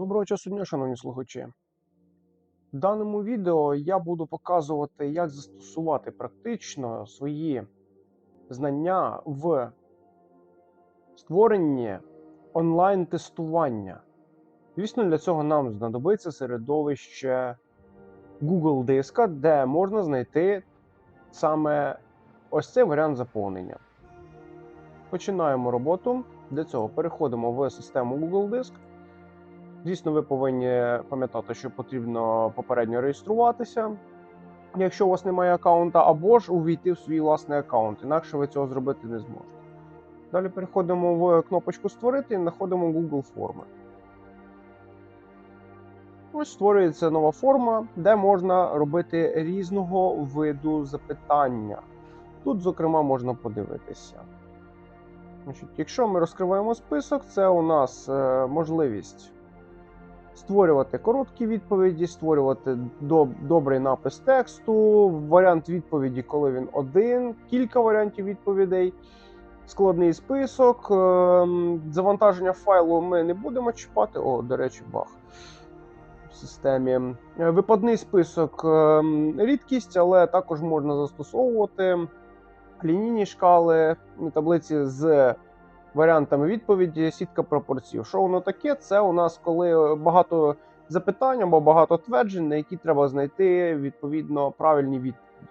Доброго часу дня, шановні слухачі. В даному відео я буду показувати, як застосувати практично свої знання в створенні онлайн-тестування. Звісно, для цього нам знадобиться середовище Google диска, де можна знайти саме ось цей варіант заповнення. Починаємо роботу. Для цього переходимо в систему Google Диск. Звісно, ви повинні пам'ятати, що потрібно попередньо реєструватися, якщо у вас немає аккаунта, або ж увійти в свій власний аккаунт, інакше ви цього зробити не зможете. Далі переходимо в кнопочку Створити і знаходимо Google форми. Ось створюється нова форма, де можна робити різного виду запитання. Тут, зокрема, можна подивитися. Значить, Якщо ми розкриваємо список, це у нас е, можливість створювати короткі відповіді, створювати доб- добрий напис тексту, варіант відповіді, коли він один, кілька варіантів відповідей, складний список. ем, Завантаження файлу ми не будемо чіпати. О, до речі, бах. В системі. Е, Випадний список ем, рідкість, але також можна застосовувати лінійні шкали, таблиці з варіантами відповіді, сітка пропорцій. Що воно таке? Це у нас коли багато запитань або багато тверджень, на які треба знайти відповідно правильні відповіді.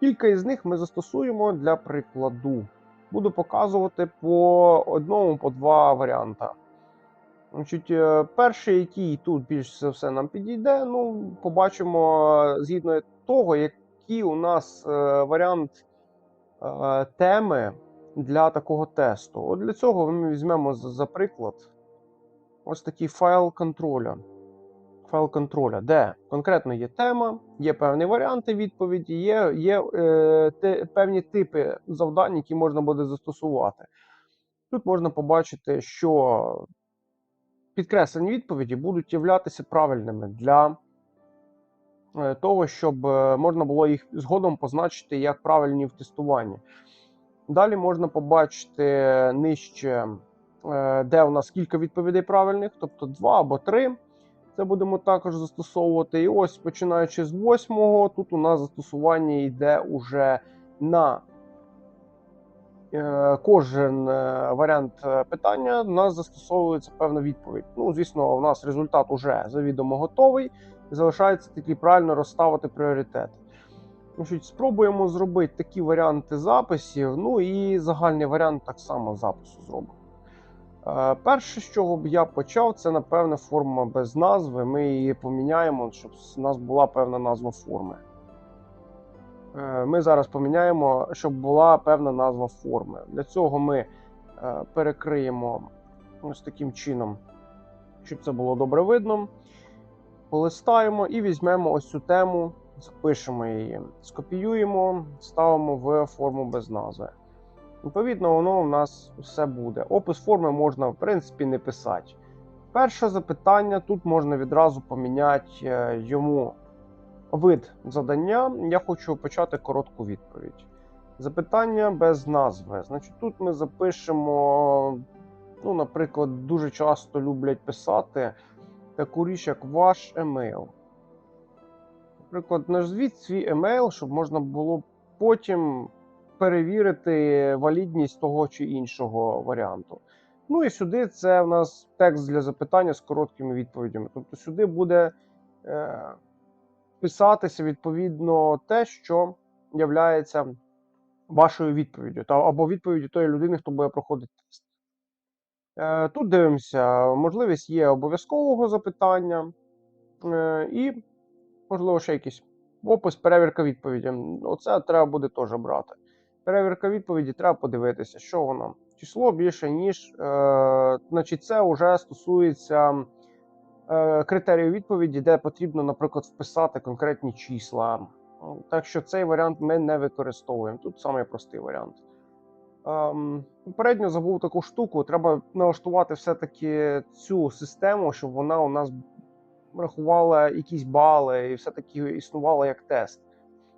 Кілька із них ми застосуємо для прикладу. Буду показувати по одному, по два варіанта. Значить, е, перший, який тут більш за все нам підійде, ну, побачимо е, згідно того, який у нас е, варіант теми для такого тесту. От для цього ми візьмемо за, приклад ось такий файл контроля. Файл контроля, де конкретно є тема, є певні варіанти відповіді, є, є е, те, певні типи завдань, які можна буде застосувати. Тут можна побачити, що підкреслені відповіді будуть являтися правильними для е, того, щоб е, можна було їх згодом позначити як правильні в тестуванні. Далі можна побачити нижче, е, де у нас кілька відповідей правильних, тобто два або три. Це будемо також застосовувати. І ось починаючи з восьмого, тут у нас застосування йде уже на е, кожен е, варіант питання. У нас застосовується певна відповідь. Ну, звісно, у нас результат уже завідомо готовий. Залишається тільки правильно розставити пріоритети. Значить, спробуємо зробити такі варіанти записів. Ну і загальний варіант так само запису зробимо. Е, перше, з чого б я почав, це напевне форма без назви. Ми її поміняємо, щоб у нас була певна назва форми. Е, Ми зараз поміняємо, щоб була певна назва форми. Для цього ми е, перекриємо ось таким чином, щоб це було добре видно. Полистаємо і візьмемо ось цю тему, запишемо її, скопіюємо, ставимо в форму без назви. Відповідно, воно у нас все буде. Опис форми можна, в принципі, не писати. Перше запитання тут можна відразу поміняти е, йому вид задання. Я хочу почати коротку відповідь. Запитання без назви. Значить, тут ми запишемо, ну, наприклад, дуже часто люблять писати таку річ, як ваш емейл. Наприклад, назвіть свій емейл, щоб можна було потім перевірити валідність того чи іншого варіанту. Ну і сюди це в нас текст для запитання з короткими відповідями. Тобто сюди буде е, писатися відповідно те, що являється вашою відповіддю, та, або відповіддю тої людини, хто буде проходити тест. Е, тут дивимося, можливість є обов'язкового запитання, е, і, можливо, ще якийсь опис, перевірка відповіді. Оце треба буде теж брати. Перевірка відповіді треба подивитися, що воно. Число більше, ніж. Е, значить, це вже стосується е, критерію відповіді, де потрібно, наприклад, вписати конкретні числа. Так що цей варіант ми не використовуємо. Тут самий простий варіант. Ем, попередньо забув таку штуку. Треба налаштувати все-таки цю систему, щоб вона у нас рахувала якісь бали і все-таки існувала як тест.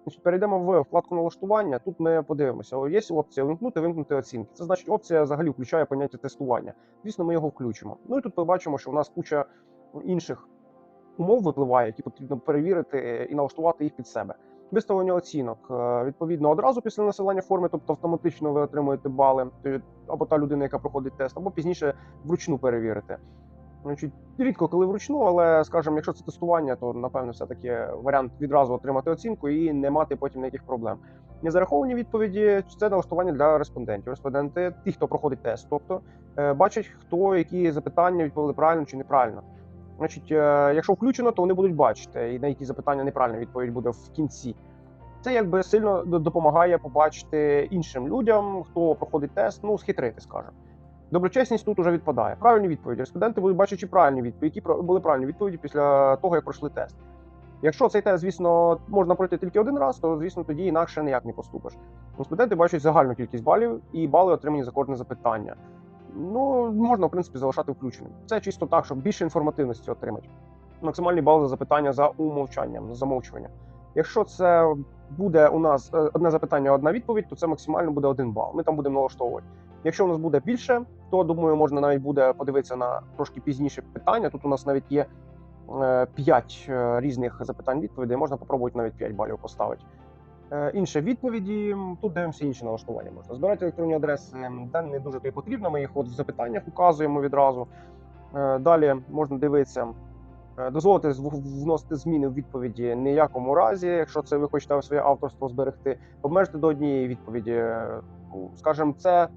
Значить, перейдемо в вкладку налаштування. Тут ми подивимося. Є опція вимкнути, вимкнути оцінки. Це значить, опція взагалі включає поняття тестування. Звісно, ми його включимо. Ну і тут побачимо, що у нас куча інших умов випливає, які потрібно перевірити і налаштувати їх під себе. Виставлення оцінок Е, відповідно одразу після насилання форми, тобто автоматично ви отримуєте бали, або та людина, яка проходить тест, або пізніше вручну перевірити. Значить, рідко коли вручну, але скажімо, якщо це тестування, то напевно все таки варіант відразу отримати оцінку і не мати потім ніяких проблем. Незараховані відповіді це налаштування для респондентів. Респонденти, ті, хто проходить тест, тобто е, бачать, хто які запитання відповіли правильно чи неправильно. Значить, е, якщо включено, то вони будуть бачити, і на які запитання неправильна відповідь буде в кінці. Це якби сильно допомагає побачити іншим людям, хто проходить тест, ну схитрити, скажімо. Доброчесність тут уже відпадає. Правильні відповіді. Респонденти будуть бачити правильні відповіді, які були правильні відповіді після того, як пройшли тест. Якщо цей тест, звісно, можна пройти тільки один раз, то звісно тоді інакше ніяк не поступиш. Респонденти бачать загальну кількість балів і бали отримані за кожне запитання. Ну, можна, в принципі, залишати включеним. Це чисто так, щоб більше інформативності отримати. Максимальний бал за запитання за умовчанням, за замовчування. Якщо це буде у нас е, одне запитання, одна відповідь, то це максимально буде один бал. Ми там будемо налаштовувати. Якщо у нас буде більше, то думаю, можна навіть буде подивитися на трошки пізніше питання. Тут у нас навіть є 5 різних запитань відповідей. Можна попробувати навіть 5 балів поставити. Е, Інше відповіді. Тут дивимося інші налаштування. Можна збирати електронні адреси. Де не дуже то й потрібно. Ми їх от в запитаннях указуємо відразу. Е, Далі можна дивитися. е, Дозволити вносити зміни в відповіді ніякому разі, якщо це ви хочете своє авторство зберегти, обмежити до однієї відповіді. Е, ну, Скажімо, це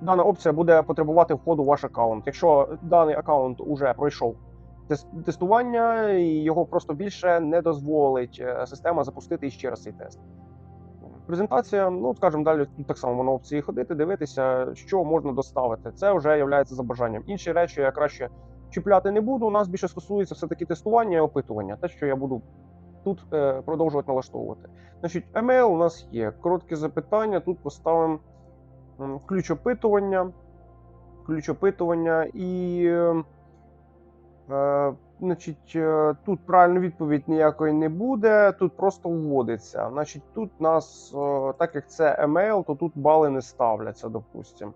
дана опція буде потребувати входу в ваш аккаунт. Якщо даний аккаунт уже пройшов тестування, його просто більше не дозволить е, система запустити ще раз цей тест. Презентація, ну скажімо, далі так само на опції ходити, дивитися, що можна доставити. Це вже є за бажанням. Інші речі я краще чіпляти не буду. У нас більше стосується все-таки тестування і опитування. Те, що я буду тут е, продовжувати налаштовувати. Значить, емейл у нас є. Короткі запитання. Тут поставимо ключ опитування. Ключ опитування і. е, значить, е, тут правильної відповідь ніякої не буде, тут просто вводиться. Значить, тут нас, е, так як це емейл, то тут бали не ставляться, допустимо.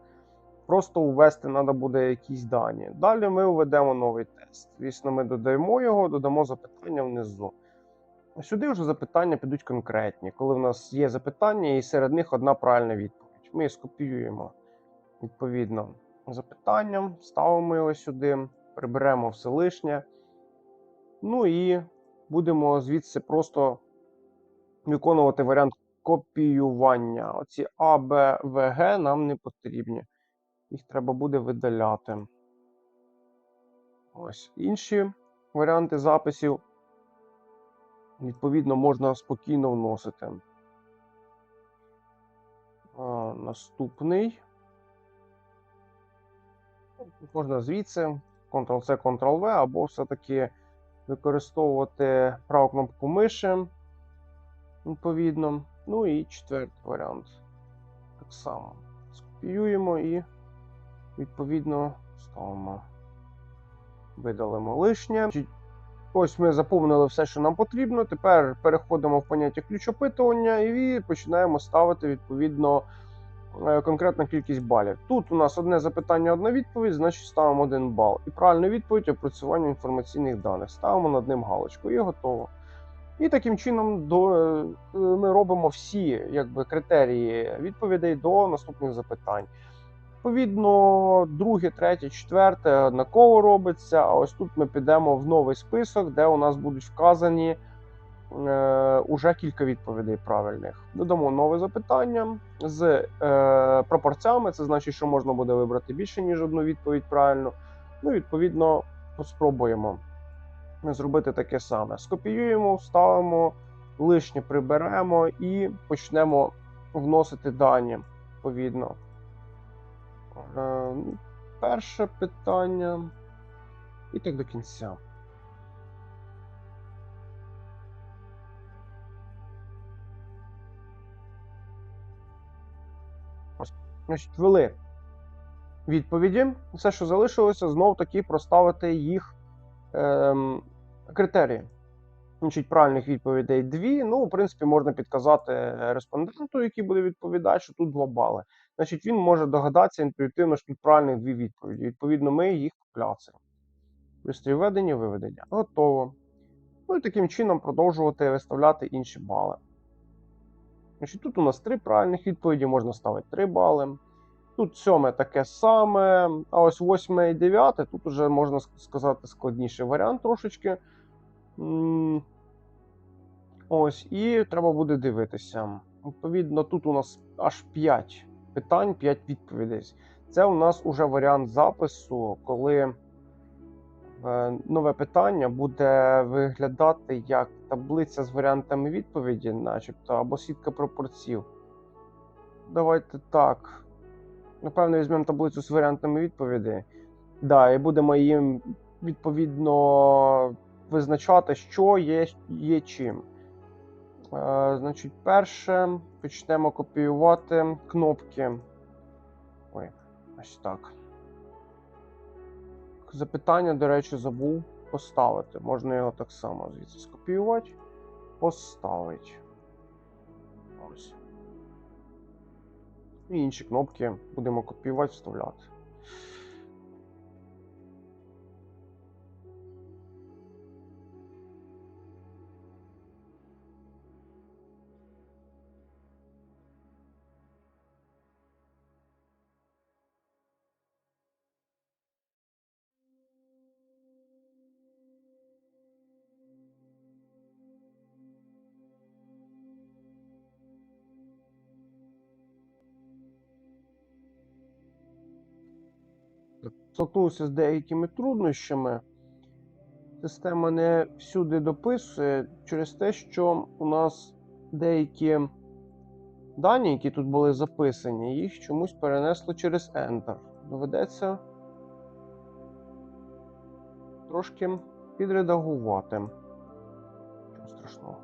Просто ввести треба буде якісь дані. Далі ми введемо новий тест. Звісно, ми додаємо його, додамо запитання внизу. Сюди вже запитання підуть конкретні, коли в нас є запитання, і серед них одна правильна відповідь. Ми скопіюємо відповідно запитанням, ставимо його сюди, приберемо все лишнє. Ну і будемо звідси просто виконувати варіант копіювання. Оці А, Б, В, Г нам не потрібні. Їх треба буде видаляти. Ось інші варіанти записів. Відповідно, можна спокійно вносити. А, наступний. Можна звідси Ctrl-C, Ctrl-V, або все-таки використовувати праву кнопку миші. Відповідно. Ну і четвертий варіант. Так само. Скопіюємо і відповідно ставимо. Видалимо лишнє. Ось ми заповнили все, що нам потрібно. Тепер переходимо в поняття ключ опитування і починаємо ставити відповідно е, конкретна кількість балів. Тут у нас одне запитання, одна відповідь, значить ставимо один бал. І правильну відповідь опрацювання інформаційних даних. Ставимо над ним галочку і готово. І таким чином до, е, ми робимо всі якби, критерії відповідей до наступних запитань. Відповідно, друге, третє, четверте однаково робиться. А ось тут ми підемо в новий список, де у нас будуть вказані е, уже кілька відповідей правильних. Додамо нове запитання з е, пропорціями. Це значить, що можна буде вибрати більше, ніж одну відповідь правильно. Ну, відповідно, спробуємо зробити таке саме. Скопіюємо, вставимо, лишнє приберемо і почнемо вносити дані відповідно. Е, Перше питання. І так до кінця. Значить, ввели відповіді. Все, що залишилося, знов таки проставити їх ем, критерії. Значить, правильних відповідей дві. Ну, в принципі, можна підказати респонденту, який буде відповідати, що тут 2 бали. Значить, він може догадатися інтуїтивно, що тут правильних дві відповіді. Відповідно, ми їх покляцаємо. Пристрій введення, виведення. Готово. Ну і таким чином продовжувати виставляти інші бали. Значить, Тут у нас три правильних відповіді, можна ставити 3 бали. Тут сьоме таке саме, а ось восьме і дев'яте, тут вже можна сказати складніший варіант трошечки. Ось, і треба буде дивитися. Відповідно, тут у нас аж 5 питань, 5 відповідей. Це у нас уже варіант запису, коли е, нове питання буде виглядати як таблиця з варіантами відповіді, начебто, або сітка пропорцій. Давайте так. Напевно, візьмемо таблицю з варіантами відповідей. Да, і будемо їм відповідно визначати, що є, є чим. Е, значить, перше почнемо копіювати кнопки. Ой, ось так. Запитання, до речі, забув поставити. Можна його так само звідси скопіювати. Поставити. Ось. І інші кнопки будемо копіювати, вставляти. Столкнувся з деякими труднощами. Система не всюди дописує через те, що у нас деякі дані, які тут були записані, їх чомусь перенесло через Enter. Доведеться трошки підредагувати. Нічого страшного.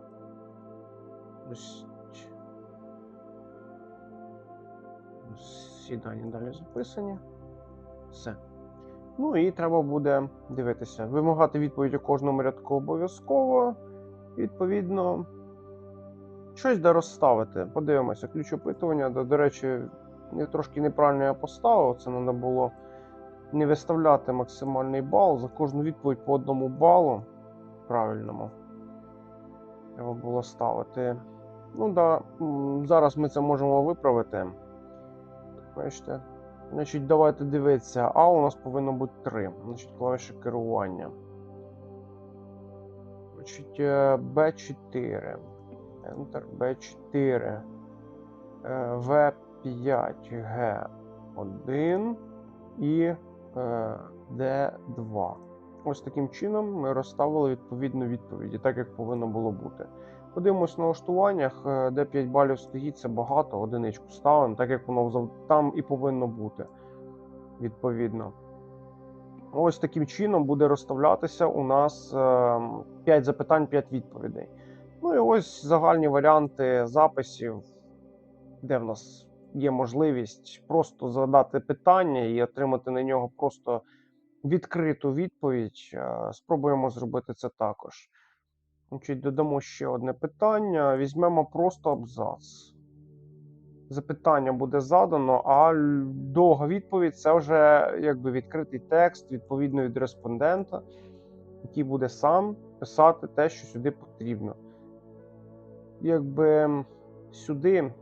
Ось всі дані далі записані. Все. Ну і треба буде дивитися. Вимагати відповідь у кожному рядку обов'язково. Відповідно, щось де розставити. Подивимося, ключ опитування. До, до речі, трошки неправильно я поставив. Це треба було не виставляти максимальний бал. За кожну відповідь по одному балу. Правильному. Треба було ставити. Ну да, зараз ми це можемо виправити. Бачите. Значить, давайте дивитися. А у нас повинно бути 3. Значить, клавіші керування. Значить, е, B4. Enter B4. е, V5, G1 і е, D2. Ось таким чином ми розставили відповідно відповіді, так як повинно було бути. Подивимось на налаштуваннях, е, де 5 балів стоїть, це багато, одиничку ставимо, так як воно там і повинно бути. Відповідно. Ось таким чином буде розставлятися у нас 5 запитань, 5 відповідей. Ну і ось загальні варіанти записів, де в нас є можливість просто задати питання і отримати на нього просто відкриту відповідь. Е, Спробуємо зробити це також. Значить, додамо ще одне питання. Візьмемо просто абзац. Запитання буде задано, а довга відповідь це вже якби відкритий текст відповідно від респондента, який буде сам писати те, що сюди потрібно. Якби сюди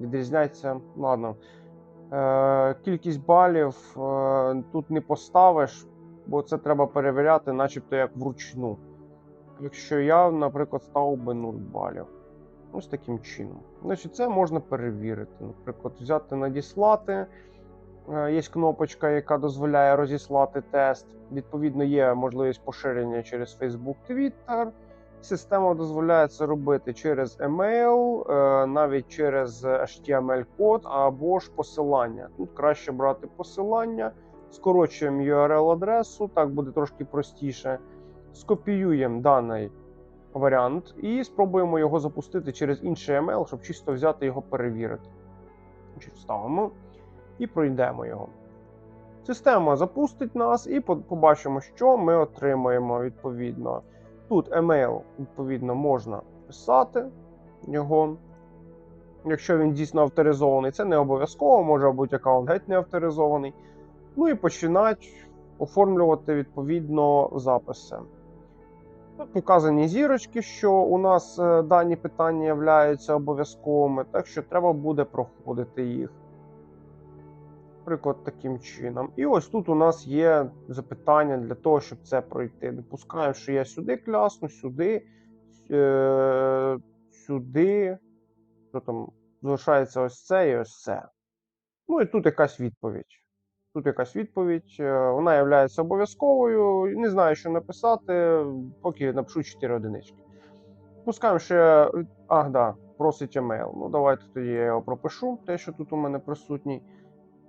відрізняється, ладно, е, кількість балів е, тут не поставиш, бо це треба перевіряти, начебто як вручну. Якщо я, наприклад, ставив би 0 балів. Ось таким чином. Значить, це можна перевірити. Наприклад, взяти надіслати. Е, Є кнопочка, яка дозволяє розіслати тест. Відповідно, є можливість поширення через Facebook, Twitter. Система дозволяє це робити через email, е, навіть через HTML-код або ж посилання. Тут краще брати посилання, скорочуємо URL-адресу, так буде трошки простіше. Скопіюємо даний варіант і спробуємо його запустити через інший email, щоб чисто взяти його перевірити. Вставимо і пройдемо його. Система запустить нас і побачимо, що ми отримаємо відповідно. Тут емейл, відповідно, можна писати його. Якщо він дійсно авторизований, це не обов'язково, може бути аккаунт геть не авторизований. Ну і починати оформлювати відповідно записи. Показані зірочки, що у нас е, дані питання являються обов'язковими, так що треба буде проходити їх. Наприклад, таким чином. І ось тут у нас є запитання для того, щоб це пройти. Допускаємо, що я сюди клясну, сюди, е- сюди. Що там залишається ось це і ось це. Ну і тут якась відповідь. Тут якась відповідь. е, Вона є обов'язковою. Не знаю, що написати, поки напишу 4 одинички. Пускаємо ще. Ах, да, просить емейл. Ну, давайте тоді я його пропишу, те, що тут у мене присутній.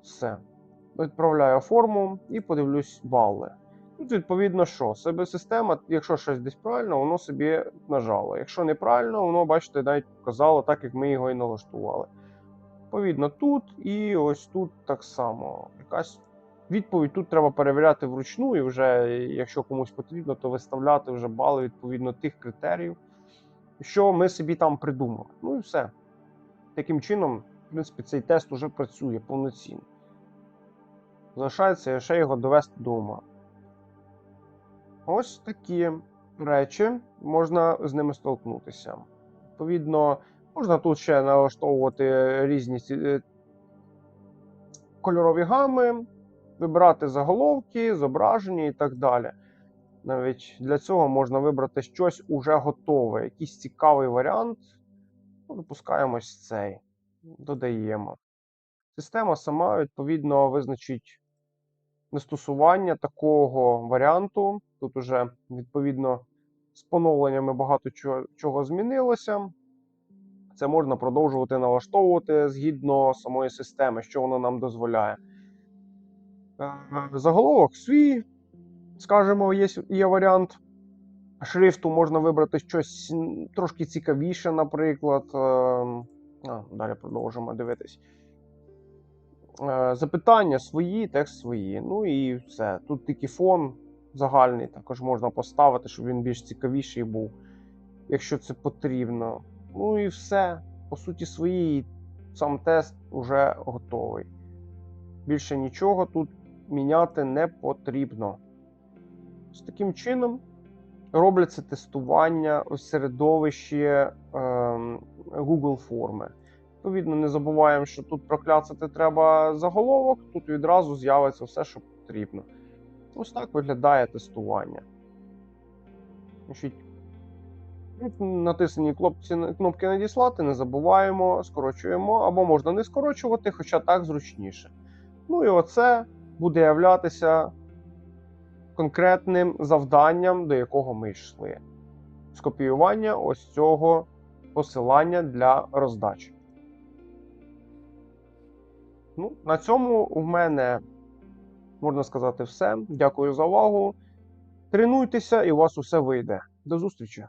Все. Відправляю форму і подивлюсь бали. Тут, відповідно, що? Себе система, якщо щось десь правильно, воно собі нажало. Якщо неправильно, воно, бачите, навіть показало так, як ми його і налаштували. Відповідно, тут і ось тут так само. Якась відповідь тут треба перевіряти вручну, і вже, якщо комусь потрібно, то виставляти вже бали відповідно тих критеріїв, що ми собі там придумали. Ну і все. Таким чином, в принципі, цей тест уже працює повноцінно. Залишається ще його довести до. Ось такі речі можна з ними столкнутися. Відповідно, можна тут ще налаштовувати різні е, кольорові гами, вибирати заголовки, зображення і так далі. Навіть для цього можна вибрати щось уже готове, якийсь цікавий варіант. Ну, Допускаємо ось цей, додаємо. Система сама відповідно визначить застосування такого варіанту. Тут уже відповідно з поновленнями багато чого змінилося. Це можна продовжувати налаштовувати згідно самої системи, що вона нам дозволяє. Е, Заголовок свій, скажімо, є, є варіант. Шрифту можна вибрати щось трошки цікавіше, наприклад. Е, А, далі продовжимо дивитись. Е, Запитання свої, текст свої. Ну і все. Тут тільки фон загальний також можна поставити, щоб він більш цікавіший був, якщо це потрібно. Ну і все. По суті, своїй сам тест вже готовий. Більше нічого тут міняти не потрібно. З таким чином робляться тестування у середовищі ем, Google форми. Відповідно, не забуваємо, що тут прокляцати треба заголовок, тут відразу з'явиться все, що потрібно. Ось так виглядає тестування. Тут натиснені кнопці, кнопки надіслати, не забуваємо, скорочуємо, або можна не скорочувати, хоча так зручніше. Ну і оце буде являтися конкретним завданням, до якого ми йшли. Скопіювання ось цього посилання для роздачі. Ну, на цьому в мене можна сказати все. Дякую за увагу. Тренуйтеся, і у вас усе вийде. До зустрічі!